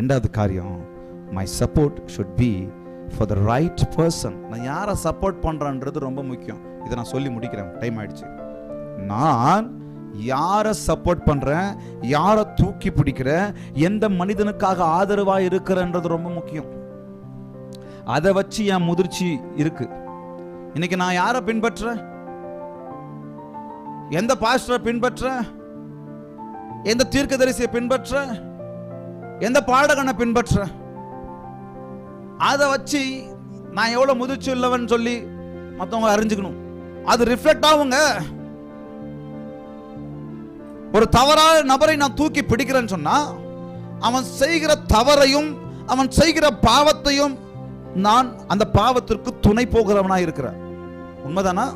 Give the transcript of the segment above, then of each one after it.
ரெண்டாவது காரியம் my support should be for the right person நான் யாரை சப்போர்ட் பண்ணுறேன்றது ரொம்ப முக்கியம். இதை நான் சொல்லி முடிக்கிறேன். டைம் ஆயிடுச்சு. நான் யாரை சப்போர்ட் பண்ணுறேன் யாரை தூக்கி பிடிக்கிறேன் எந்த மனிதனுக்காக ஆதரவாக இருக்கிறேன்றது ரொம்ப முக்கியம். அதை வச்சு என் முதிர்ச்சி இருக்கு. இன்னைக்கு நான் யாரை பின்பற்றுறேன் எந்த பாஸ்டரை பின்பற்ற? எந்த தீர்க்கதரிசியை பின்பற்ற? எந்த பாடகனை பின்பற்ற? அதை வச்சு நான் எவ்வளோ முதிர்ச்சி உள்ளவன் சொல்லி மற்றவங்க அறிஞ்சுக்கணும். அது ரிஃப்ளெக்ட் ஆகுங்க. ஒரு தவறான நபரை நான் தூக்கி பிடிக்கிறேன்னு சொன்னா அவன் செய்கிற தவறையும் அவன் செய்கிற பாவத்தையும் நான் அந்த பாவத்திற்கு துணை போகிறவனா இருக்கிறேன். உண்மைதானா?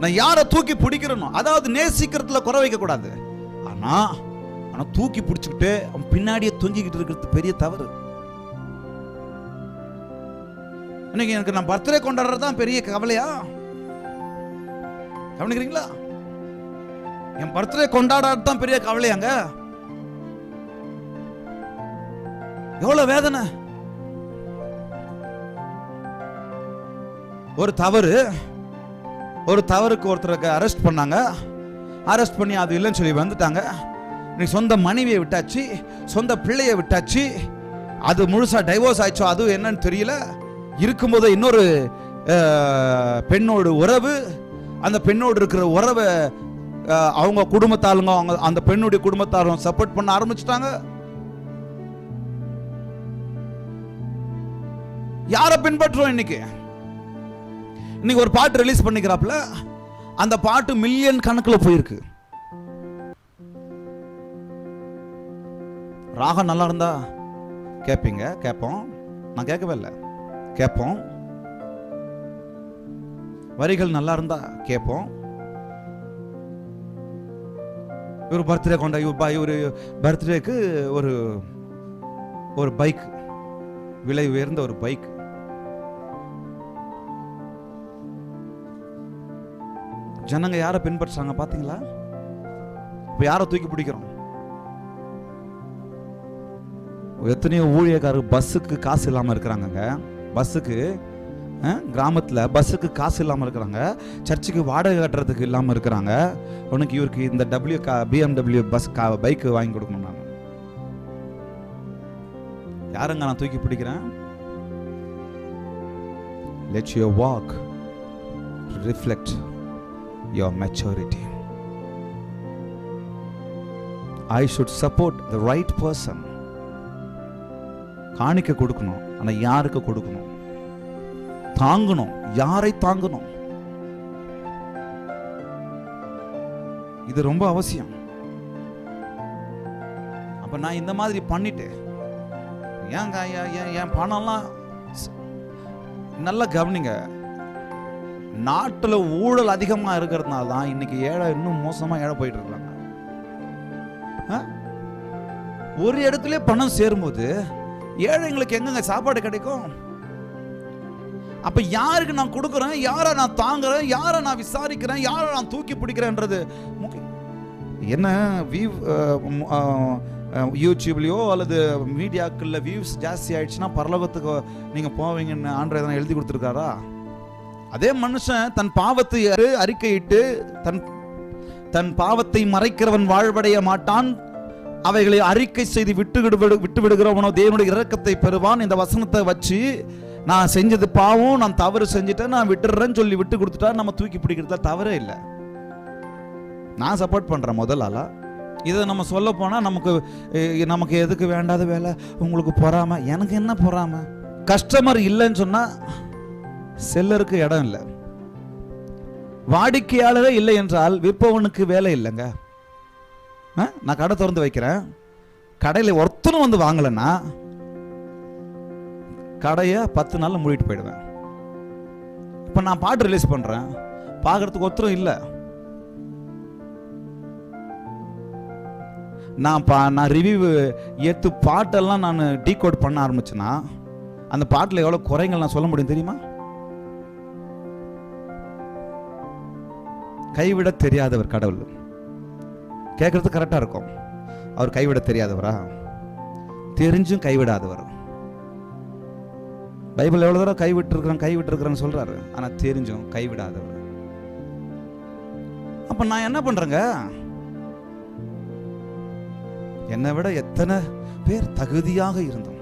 நான் யாரை தூக்கி பிடிக்கிறேனோ அதாவது நேசிக்கிறதுல குறை வைக்க கூடாது ஆனா ஆனால் தூக்கி பிடிச்சிக்கிட்டு அவன் பின்னாடியே தொங்கிக்கிட்டு இருக்கிறது பெரிய தவறு. இன்னைக்கு எனக்கு நான் பர்த்டே கொண்டாடுறது தான் பெரிய கவலையா? கவனிக்கிறீங்களா? என் பர்த்டே கொண்டாடுறது தான் பெரிய கவலையாங்க. எவ்வளவு வேதனை. ஒரு தவறு ஒரு தவறுக்கு ஒருத்தருக்கு அரெஸ்ட் பண்ணாங்க. அரெஸ்ட் பண்ணி அது இல்லைன்னு சொல்லி வந்துட்டாங்க. நீ சொந்த மனைவியை விட்டாச்சு சொந்த பிள்ளையை விட்டாச்சு அது முழுசாக டைவோர்ஸ் ஆயிடுச்சோ அது என்னன்னு தெரியல. இருக்கும்போது இன்னொரு அஹ், பெண்ணோடு உறவு அந்த பெண்ணோடு இருக்கிற உறவை அவங்க குடும்பத்தாளுங்க அவங்க அந்த பெண்ணுடைய குடும்பத்தாரும் சப்போர்ட் பண்ண ஆரம்பிச்சிட்டாங்க. யாரை பின்பற்றுறோம் இன்னைக்கு? இன்னைக்கு ஒரு பாட்டு ரிலீஸ் பண்ணிக்கிறாப்புல அந்த பாட்டு மில்லியன் கணக்கில் போயிருக்கு. ராகம் நல்லா இருந்தா கேட்பீங்க கேட்போம் நான் கேட்கவே இல்லை. கேட்போம் வரிகள் நல்லா இருந்தா கேட்போம் இவர் பர்த்டே கொண்டா இவர் இவர் பர்த்டேக்கு ஒரு ஒரு பைக் விலை உயர்ந்த ஒரு பைக் ஜனங்க யாரை பின்பற்றுறாங்க பார்த்தீங்களா இப்போ யாரை தூக்கி பிடிக்கிறோம்? எத்தனையோ ஊழியக்காரர் பஸ்ஸுக்கு காசு இல்லாமல் இருக்கிறாங்கங்க. பஸ்ஸுக்கு கிராமத்தில் பஸ்ஸுக்கு காசு இல்லாமல் இருக்கிறாங்க. சர்ச்சுக்கு வாடகை கட்டுறதுக்கு இல்லாமல் இருக்கிறாங்க. உனக்கு இவருக்கு இந்த டபிள்யூ கா பிஎம்டபிள்யூ பஸ் கா பைக்கு வாங்கி கொடுக்கணும் நான். யாருங்க நான் தூக்கி பிடிக்கிறேன்? Let your walk reflect your maturity I should support the right person காணிக்க கொடுக்கணும். ஆனால் யாருக்கு கொடுக்கணும்? தாங்கணும். யாரை தாங்கணும்? இது ரொம்ப அவசியம். அப்ப நான் இந்த மாதிரி பண்ணிட்டு ஏங்க ஏன் ஏன் என் பணம்லாம் நல்லா கவனிங்க. நாட்டில் ஊழல் அதிகமாக இருக்கிறதுனால தான் இன்னைக்கு ஏழை இன்னும் மோசமாக ஏழை போயிட்டு இருக்காங்க. ஆ? ஒரு இடத்துல பணம் சேரும்போது ஏழைங்களுக்கு எங்கங்க சாப்பாடு கிடைக்கும்? அப்ப யாருக்கு நான் கொடுக்குறேன்? யாரை நான் தாங்குறேன்? யாரை நான் விசாரிக்கிறேன்? யாரை நான் தூக்கி பிடிக்கிறேன்றது? முக்கியம் என்ன வியூ யூடியூப்லேயோ அல்லது மீடியாக்களில் வியூஸ் ஜாஸ்தி ஆயிடுச்சுன்னா பரலோகத்துக்கு நீங்கள் போவீங்கன்னு ஆண்டரை எதனா எழுதி கொடுத்துருக்காரா? அதே மனுஷன் தன் பாவத்தை அறிக்கையிட்டு தன் தன் பாவத்தை மறைக்கிறவன் வாழ்வடைய மாட்டான். அவைகளை அறிக்கை செய்து விட்டு விடு விட்டு விடுகிறவனோ தேவனுடைய இரக்கத்தை பெறுவான் இந்த வசனத்தை வச்சு நான் செஞ்சது பாவம் நான் தவறு செஞ்சுட்டேன் நான் விட்டுறேன்னு சொல்லி விட்டு கொடுத்துட்டா நம்ம தூக்கி பிடிக்கிறதுல தவறே இல்லை. நான் சப்போர்ட் பண்ணுறேன் முதல் ஆளா இதை நம்ம சொல்ல போனால் நமக்கு நமக்கு எதுக்கு வேண்டாத வேலை? உங்களுக்கு பொறாம. எனக்கு என்ன பொறாம? கஸ்டமர் இல்லைன்னு சொன்னால் செல்லருக்கு இடம் இல்லை. வாடிக்கையாளரே இல்லை என்றால் விற்பவனுக்கு வேலை இல்லைங்க. நான் கடை திறந்து வைக்கிறேன். கடையில் ஒருத்தனும் வந்து வாங்கலைன்னா கடையை பத்து நாளில் மூடிட்டு போயிடுவேன். இப்போ நான் பாட்டு ரிலீஸ் பண்ணுறேன் பார்க்கறதுக்கு ஒருத்தரும் இல்லை. நான் பா நான் ரிவ்யூ ஏற்று பாட்டெல்லாம் நான் டீகோட் பண்ண ஆரம்பிச்சேன்னா அந்த பாட்டில் எவ்வளோ குறைங்கள் நான் சொல்ல முடியும் தெரியுமா? கைவிட தெரியாதவர் கடவுள். கேட்குறது கரெக்டாக இருக்கும். அவர் கைவிட தெரியாதவரா? தெரிஞ்சும் கைவிடாதவர். பைபிள் எவ்வளவு தடவை கைவிட்டுருக்குறேன் இருக்கிறேன் சொல்கிறாரு ஆனால் சொல்றாரு. ஆனா தெரிஞ்சும் கைவிடாதவர். அப்ப நான் என்ன பண்றேங்க? என்னை விட எத்தனை பேர் தகுதியாக இருந்தோம்.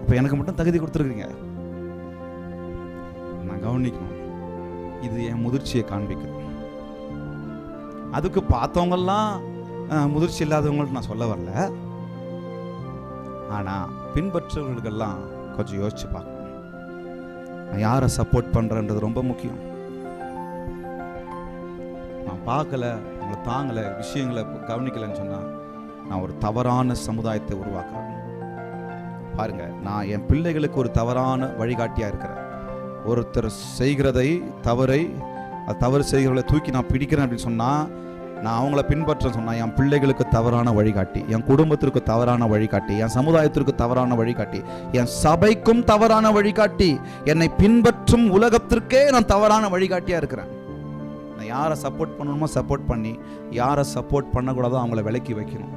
அப்ப எனக்கு மட்டும் தகுதி கொடுத்துருக்கீங்க நான் கவனிக்கணும். இது என் முதிர்ச்சியை காண்பிக்குது அதுக்கு பார்த்தவங்கெல்லாம் முதிர்ச்சி இல்லாதவங்கள்ட்டு நான் சொல்ல வரல. ஆனா பின்பற்றவர்களுக்கெல்லாம் கொஞ்சம் யோசிச்சு பார்க்கணும். நான் யாரை சப்போர்ட் பண்ணுறேன்றது ரொம்ப முக்கியம். நான் பார்க்கல உங்களை தாங்கலை விஷயங்களை கவனிக்கலைன்னு சொன்னா நான் ஒரு தவறான சமுதாயத்தை உருவாக்குறேன். பாருங்க நான் என் பிள்ளைகளுக்கு ஒரு தவறான வழிகாட்டியா இருக்கிறேன். ஒருத்தர் செய்கிறதை தவறை அது தவறு செய்கிறவர்களை தூக்கி நான் பிடிக்கிறேன் அப்படின்னு சொன்னால் நான் அவங்கள பின்பற்ற சொன்னால் என் பிள்ளைகளுக்கு தவறான வழிகாட்டி என் குடும்பத்திற்கு தவறான வழிகாட்டி என் சமுதாயத்திற்கு தவறான வழிகாட்டி என் சபைக்கும் தவறான வழிகாட்டி என்னை பின்பற்றும் உலகத்திற்கே நான் தவறான வழிகாட்டியாக இருக்கிறேன். நான் யாரை சப்போர்ட் பண்ணணுமோ சப்போர்ட் பண்ணி யாரை சப்போர்ட் பண்ணக்கூடாதோ அவங்கள விலக்கி வைக்கணும்.